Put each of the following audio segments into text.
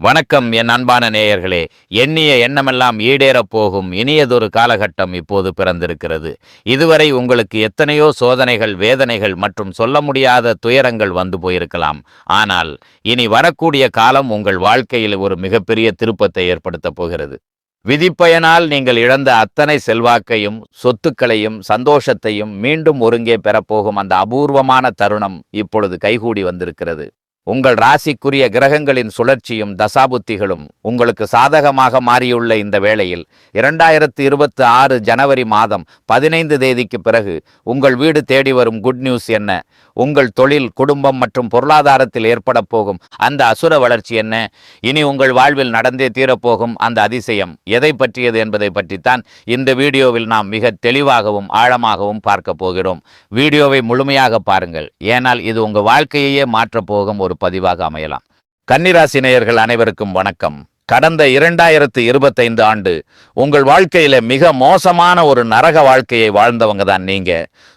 வணக்கம் என் அன்பான நேயர்களே. எண்ணிய எண்ணமெல்லாம் ஈடேறப் போகும் இனியதொரு காலகட்டம் இப்போது பிறந்திருக்கிறது. இதுவரை உங்களுக்கு எத்தனையோ சோதனைகள் வேதனைகள் மற்றும் சொல்ல முடியாத துயரங்கள் வந்து போயிருக்கலாம். ஆனால் இனி வரக்கூடிய காலம் உங்கள் வாழ்க்கையில் ஒரு மிகப்பெரிய திருப்பத்தை ஏற்படுத்தப் போகிறது. விதிப்பயனால் நீங்கள் இழந்த அத்தனை செல்வாக்கையும் சொத்துக்களையும் சந்தோஷத்தையும் மீண்டும் ஒருங்கே பெறப்போகும் அந்த அபூர்வமான தருணம் இப்பொழுது கைகூடி வந்திருக்கிறது. உங்கள் ராசிக்குரிய கிரகங்களின் சுழற்சியும் தசாபுத்திகளும் உங்களுக்கு சாதகமாக மாறியுள்ள இந்த வேளையில் இரண்டாயிரத்து இருபத்தி ஆறு ஜனவரி மாதம் பதினைந்து தேதிக்கு பிறகு உங்கள் வீடு தேடி வரும் குட் நியூஸ் என்ன? உங்கள் தொழில் குடும்பம் மற்றும் பொருளாதாரத்தில் ஏற்பட போகும். அந்த அசுர வளர்ச்சி என்ன? இனி உங்கள் வாழ்வில் நடந்தே தீரப்போகும் அந்த அதிசயம். எதை பற்றியது என்பதை பற்றித்தான் இந்த வீடியோவில் நாம் மிக தெளிவாகவும் ஆழமாகவும் பார்க்க போகிறோம். வீடியோவை முழுமையாக பாருங்கள். ஏனால் இது உங்கள் வாழ்க்கையையே மாற்றப் போகும் ஒரு பதிவாக அமையலாம். கன்னிராசி நேயர்கள் அனைவருக்கும் வணக்கம். கடந்த இரண்டாயிரத்து இருபத்தைந்து ஆண்டு உங்கள் வாழ்க்கையில மிக மோசமான ஒரு நரக வாழ்க்கையை வாழ்ந்தவங்க தான் நீங்க.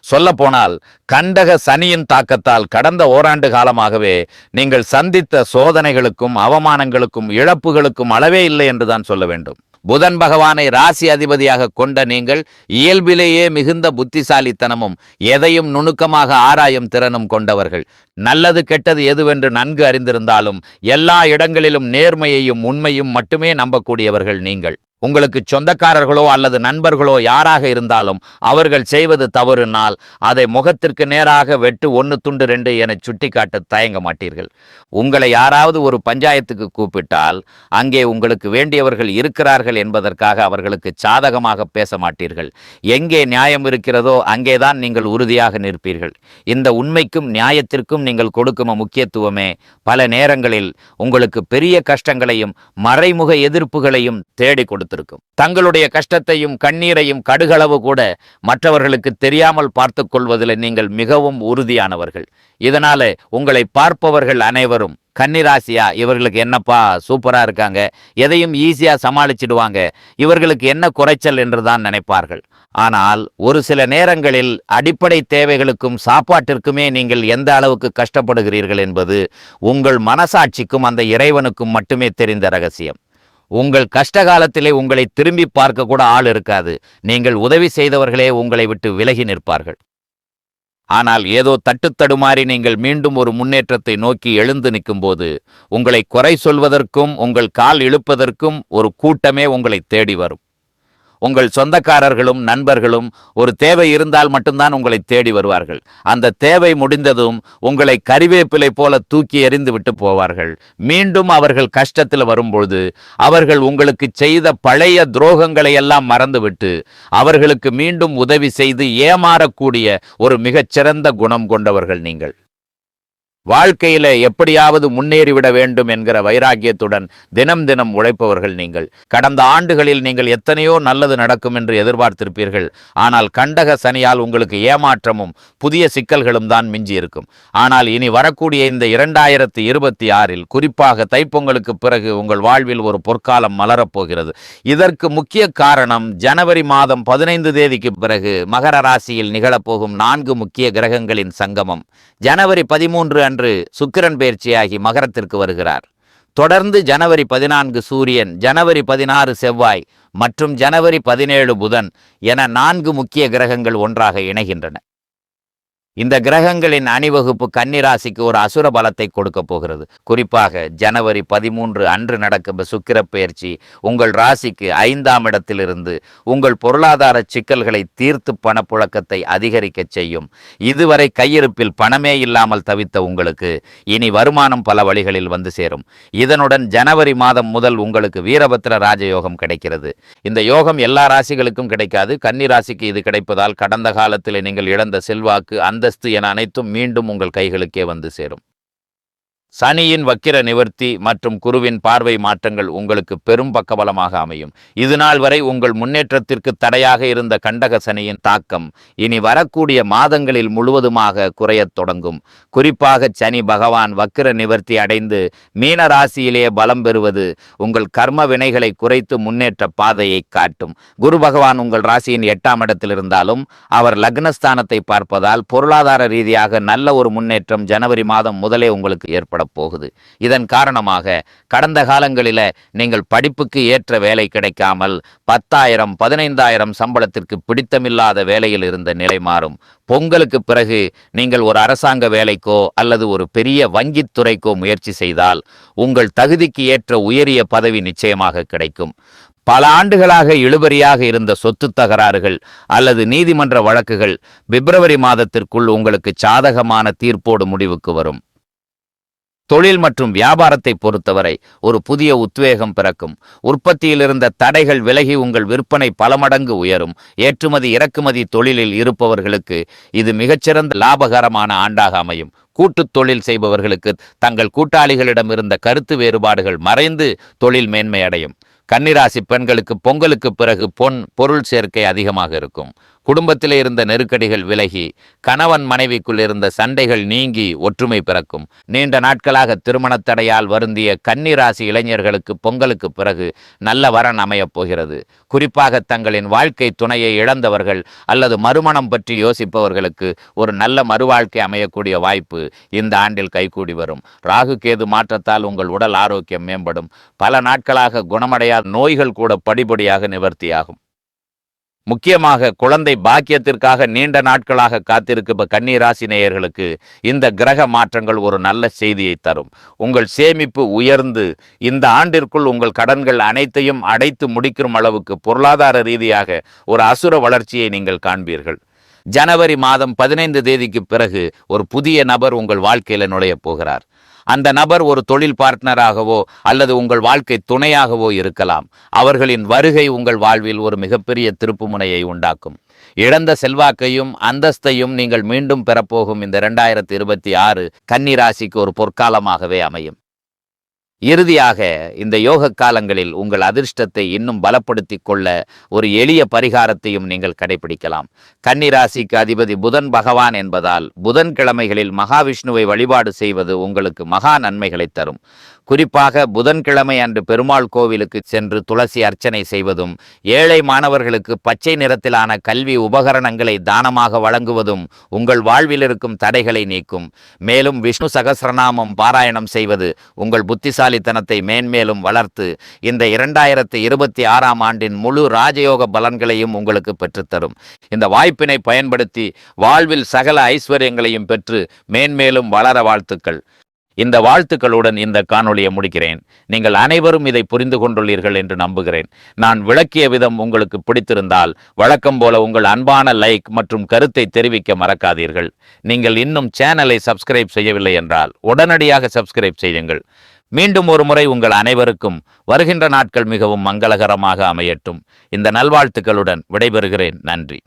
சொல்ல போனால் கண்டக சனியின் தாக்கத்தால் கடந்த ஓராண்டு காலமாகவே நீங்கள் சந்தித்த சோதனைகளுக்கும் அவமானங்களுக்கும் இழப்புகளுக்கும் அளவே இல்லை என்றுதான் சொல்ல வேண்டும். புதன் பகவானை ராசி அதிபதியாக கொண்ட நீங்கள் இயல்பிலேயே மிகுந்த புத்திசாலித்தனமும் எதையும் நுணுக்கமாக ஆராயும் திறனும் கொண்டவர்கள். நல்லது கெட்டது எதுவென்று நன்கு அறிந்திருந்தாலும் எல்லா இடங்களிலும் நேர்மையையும் உண்மையும் மட்டுமே நம்பக்கூடியவர்கள் நீங்கள். உங்களுக்கு சொந்தக்காரர்களோ அல்லது நண்பர்களோ யாராக இருந்தாலும் அவர்கள் செய்வது தவறுனால் அதை முகத்திற்கு நேராக வெட்டு ஒன்று துண்டு ரெண்டு என சுட்டிக்காட்ட தயங்க மாட்டீர்கள். உங்களை யாராவது ஒரு பஞ்சாயத்துக்கு கூப்பிட்டால் அங்கே உங்களுக்கு வேண்டியவர்கள் இருக்கிறார்கள் என்பதற்காக அவர்களுக்கு சாதகமாக பேச மாட்டீர்கள். எங்கே நியாயம் இருக்கிறதோ அங்கேதான் நீங்கள் உறுதியாக நிற்பீர்கள். இந்த உண்மைக்கும் நியாயத்திற்கும் நீங்கள் கொடுக்கும் முக்கியத்துவமே பல நேரங்களில் உங்களுக்கு பெரிய கஷ்டங்களையும் மறைமுக எதிர்ப்புகளையும் தேடி கொடுத்திருக்கும். தங்களுடைய கஷ்டத்தையும் கண்ணீரையும் கடுகளவு கூட மற்றவர்களுக்கு தெரியாமல் பார்த்து கொள்வதில் நீங்கள் மிகவும் உறுதியானவர்கள். இதனால உங்களை பார்ப்பவர்கள் அனைவரும் கன்னிராசியா இவர்களுக்கு என்னப்பா சூப்பரா இருக்காங்க எதையும் ஈஸியா சமாளிச்சிடுவாங்க இவர்களுக்கு என்ன குறைச்சல் என்றுதான் நினைப்பார்கள். ஆனால் ஒரு சில நேரங்களில் அடிப்படை தேவைகளுக்கும் சாப்பாட்டிற்குமே நீங்கள் எந்த அளவுக்கு கஷ்டப்படுகிறீர்கள் என்பது உங்கள் மனசாட்சிக்கும் அந்த இறைவனுக்கும் மட்டுமே தெரிந்த ரகசியம். உங்கள் கஷ்ட காலத்திலே உங்களை திரும்பி பார்க்க கூட ஆள் இருக்காது. நீங்கள் உதவி செய்தவர்களே உங்களை விட்டு விலகி நிற்பார்கள். ஆனால் ஏதோ தட்டுத்தடுமாறி நீங்கள் மீண்டும் ஒரு முன்னேற்றத்தை நோக்கி எழுந்து நிற்கும்போது உங்களை குறை சொல்வதற்கும் உங்கள் கால் இழுப்பதற்கும் ஒரு கூட்டமே உங்களை தேடி வரும். உங்கள் சொந்தக்காரர்களும் நண்பர்களும் ஒரு தேவை இருந்தால் மட்டும்தான் உங்களை தேடி வருவார்கள். அந்த தேவை முடிந்ததும் உங்களை கறிவேப்பிலை போல தூக்கி எறிந்து விட்டு போவார்கள். மீண்டும் அவர்கள் கஷ்டத்தில் வரும்பொழுது அவர்கள் உங்களுக்கு செய்த பழைய துரோகங்களை எல்லாம் மறந்துவிட்டு அவர்களுக்கு மீண்டும் உதவி செய்து ஏமாறக்கூடிய ஒரு மிகச்சிறந்த குணம் கொண்டவர்கள் நீங்கள். வாழ்க்கையில எப்படியாவது முன்னேறிவிட வேண்டும் என்கிற வைராக்கியத்துடன் தினம் தினம் உழைப்பவர்கள் நீங்கள். கடந்த ஆண்டுகளில் நீங்கள் எத்தனையோ நல்லது நடக்கும் என்று எதிர்பார்த்திருப்பீர்கள். ஆனால் கண்டக சனியால் உங்களுக்கு ஏமாற்றமும் புதிய சிக்கல்களும் தான் மிஞ்சி இருக்கும் ஆனால் இனி வரக்கூடிய இந்த இரண்டாயிரத்தி இருபத்தி ஆறில் குறிப்பாக தைப்பொங்கலுக்கு பிறகு உங்கள் வாழ்வில் ஒரு பொற்காலம் மலரப்போகிறது. இதற்கு முக்கிய காரணம் ஜனவரி மாதம் பதினைந்து தேதிக்கு பிறகு மகர ராசியில் நிகழப்போகும் நான்கு முக்கிய கிரகங்களின் சங்கமம். ஜனவரி பதிமூன்று அன்று சுக்கிரன் பயிற்சியாகி மகரத்திற்கு வருகிறார். தொடர்ந்து ஜனவரி பதினான்கு சூரியன் ஜனவரி பதினாறு செவ்வாய் மற்றும் ஜனவரி பதினேழு புதன் என நான்கு முக்கிய கிரகங்கள் ஒன்றாக இணைகின்றன. இந்த கிரகங்களின் அணிவகுப்பு கன்னிராசிக்கு ஒரு அசுர பலத்தை கொடுக்க போகிறது. குறிப்பாக ஜனவரி பதிமூன்று அன்று நடக்கும் சுக்கிர பயிற்சி உங்கள் ராசிக்கு ஐந்தாம் இடத்திலிருந்து உங்கள் பொருளாதார சிக்கல்களை தீர்த்து பணப்புழக்கத்தை அதிகரிக்க செய்யும். இதுவரை கையிருப்பில் பணமே இல்லாமல் தவித்த உங்களுக்கு இனி வருமானம் பல வழிகளில் வந்து சேரும். இதனுடன் ஜனவரி மாதம் முதல் உங்களுக்கு வீரபத்திர ராஜயோகம் கிடைக்கிறது. இந்த யோகம் எல்லா ராசிகளுக்கும் கிடைக்காது. கன்னி ராசிக்கு இது கிடைப்பதால் கடந்த காலத்தில் நீங்கள் இழந்த செல்வாக்கு அந்த அந்தஸ்து என அனைத்தும் மீண்டும் உங்கள் கைகளுக்கே வந்து சேரும். சனியின் வக்கிர நிவர்த்தி மற்றும் குருவின் பார்வை மாற்றங்கள் உங்களுக்கு பெரும் பக்கபலமாக அமையும். இது நாள் வரை உங்கள் முன்னேற்றத்திற்கு தடையாக இருந்த கண்டக சனியின் தாக்கம் இனி வரக்கூடிய மாதங்களில் முழுவதுமாக குறையத் தொடங்கும். குறிப்பாக சனி பகவான் வக்கிர நிவர்த்தி அடைந்து மீன ராசியிலே பலம் பெறுவது உங்கள் கர்ம வினைகளை குறைத்து முன்னேற்ற பாதையை காட்டும். குரு பகவான் உங்கள் ராசியின் எட்டாம் இடத்தில் இருந்தாலும் அவர் லக்னஸ்தானத்தை பார்ப்பதால் பொருளாதார ரீதியாக நல்ல ஒரு முன்னேற்றம் ஜனவரி மாதம் முதலே உங்களுக்கு ஏற்படும். ஏற்பட போகுது இதன் காரணமாக கடந்த காலங்களில நீங்கள் படிப்புக்கு ஏற்ற வேலை கிடைக்காமல் பத்தாயிரம் பதினைந்தாயிரம் சம்பளத்திற்கு பிடித்தமில்லாத வேலையில் இருந்த நிலை மாறும். பொங்கலுக்கு பிறகு நீங்கள் ஒரு அரசாங்க வேலைக்கோ அல்லது ஒரு பெரிய வங்கித் துறைக்கோ முயற்சி செய்தால் உங்கள் தகுதிக்கு ஏற்ற உயரிய பதவி நிச்சயமாக கிடைக்கும். பல ஆண்டுகளாக இழுபறியாக இருந்த சொத்து தகராறுகள் அல்லது நீதிமன்ற வழக்குகள் பிப்ரவரி மாதத்திற்குள் உங்களுக்கு சாதகமான தீர்ப்போடு முடிவுக்கு வரும். தொழில் மற்றும் வியாபாரத்தை பொறுத்தவரை ஒரு புதிய உத்வேகம் பிறக்கும். உற்பத்தியில் இருந்த தடைகள் விலகி உங்கள் விற்பனை பல மடங்கு உயரும். ஏற்றுமதி இறக்குமதி தொழிலில் இருப்பவர்களுக்கு இது மிகச்சிறந்த லாபகரமான ஆண்டாக அமையும். கூட்டுத் தொழில் செய்பவர்களுக்கு தங்கள் கூட்டாளிகளிடம் இருந்த கருத்து வேறுபாடுகள் மறைந்து தொழில் மேன்மை அடையும் கன்னிராசி பெண்களுக்கு பொங்கலுக்கு பிறகு பொன் பொருள் சேர்க்கை அதிகமாக இருக்கும். குடும்பத்திலே இருந்த நெருக்கடிகள் விலகி கணவன் மனைவிக்குள் இருந்த சண்டைகள் நீங்கி ஒற்றுமை பிறக்கும். நீண்ட நாட்களாக திருமணத் தடையால் வருந்திய கன்னிராசி இளைஞர்களுக்கு பொங்கலுக்கு பிறகு நல்ல வரன் அமையப் போகிறது. குறிப்பாக தங்களின் வாழ்க்கை துணையை இழந்தவர்கள் அல்லது மறுமணம் பற்றி யோசிப்பவர்களுக்கு ஒரு நல்ல மறுவாழ்க்கை அமையக்கூடிய வாய்ப்பு இந்த ஆண்டில் கைகூடி வரும். ராகு கேது மாற்றத்தால் உங்கள் உடல் ஆரோக்கியம் மேம்படும். பல நாட்களாக குணமடையாத நோய்கள் கூட படிப்படியாக நிவர்த்தியாகும். முக்கியமாக குழந்தை பாக்கியத்திற்காக நீண்ட நாட்களாக காத்திருக்கும் கன்னிராசி நேயர்களுக்கு இந்த கிரக மாற்றங்கள் ஒரு நல்ல செய்தியை தரும். உங்கள் சேமிப்பு உயர்ந்து இந்த ஆண்டிற்குள் உங்கள் கடன்கள் அனைத்தையும் அடைத்து முடிக்கும் அளவுக்கு பொருளாதார ரீதியாக ஒரு அசுர வளர்ச்சியை நீங்கள் காண்பீர்கள். ஜனவரி மாதம் பதினைந்து தேதிக்கு பிறகு ஒரு புதிய நபர் உங்கள் வாழ்க்கையில நுழைய போகிறார். அந்த நபர் ஒரு தொழில் பார்ட்னராகவோ அல்லது உங்கள் வாழ்க்கை துணையாகவோ இருக்கலாம். அவர்களின் வருகை உங்கள் வாழ்வில் ஒரு மிகப்பெரிய திருப்புமுனையை உண்டாக்கும். இழந்த செல்வாக்கையும் அந்தஸ்தையும் நீங்கள் மீண்டும் பெறப்போகும் இந்த இரண்டாயிரத்தி இருபத்தி ஆறு கன்னி ராசிக்கு ஒரு பொற்காலமாகவே அமையும். இறுதியாக இந்த யோக காலங்களில் உங்கள் அதிர்ஷ்டத்தை இன்னும் பலப்படுத்திக் கொள்ள ஒரு எளிய பரிகாரத்தையும் நீங்கள் கடைபிடிக்கலாம். கன்னிராசிக்கு அதிபதி புதன் பகவான் என்பதால் புதன்கிழமைகளில் மகாவிஷ்ணுவை வழிபாடு செய்வது உங்களுக்கு மகா நன்மைகளை தரும். குறிப்பாக புதன்கிழமை அன்று பெருமாள் கோவிலுக்கு சென்று துளசி அர்ச்சனை செய்வதும் ஏழை மாணவர்களுக்கு பச்சை நிறத்திலான கல்வி உபகரணங்களை தானமாக வழங்குவதும் உங்கள் வாழ்வில் இருக்கும் தடைகளை நீக்கும். மேலும் விஷ்ணு சகசிரநாமம் பாராயணம் செய்வது உங்கள் புத்திசாலித்தனத்தை மேன்மேலும் வளர்த்து இந்த இரண்டாயிரத்தி இருபத்தி ஆறாம் ஆண்டின் முழு ராஜயோக பலன்களையும் உங்களுக்கு பெற்றுத்தரும். இந்த வாய்ப்பினை பயன்படுத்தி வாழ்வில் சகல ஐஸ்வர்யங்களையும் பெற்று மேன்மேலும் வளர வாழ்த்துக்கள். இந்த வாழ்த்துக்களுடன் இந்த காணொளியை முடிக்கிறேன். நீங்கள் அனைவரும் இதை புரிந்து கொண்டுள்ளீர்கள் என்று நம்புகிறேன். நான் விளக்கிய விதம் உங்களுக்கு பிடித்திருந்தால் வழக்கம் போல உங்கள் அன்பான லைக் மற்றும் கருத்தை தெரிவிக்க மறக்காதீர்கள். நீங்கள் இன்னும் சேனலை சப்ஸ்கிரைப் செய்யவில்லை என்றால் உடனடியாக சப்ஸ்கிரைப் செய்யுங்கள். மீண்டும் ஒரு முறை உங்கள் அனைவருக்கும் வருகின்ற நாட்கள் மிகவும் மங்களகரமாக அமையட்டும். இந்த நல்வாழ்த்துக்களுடன் விடைபெறுகிறேன். நன்றி.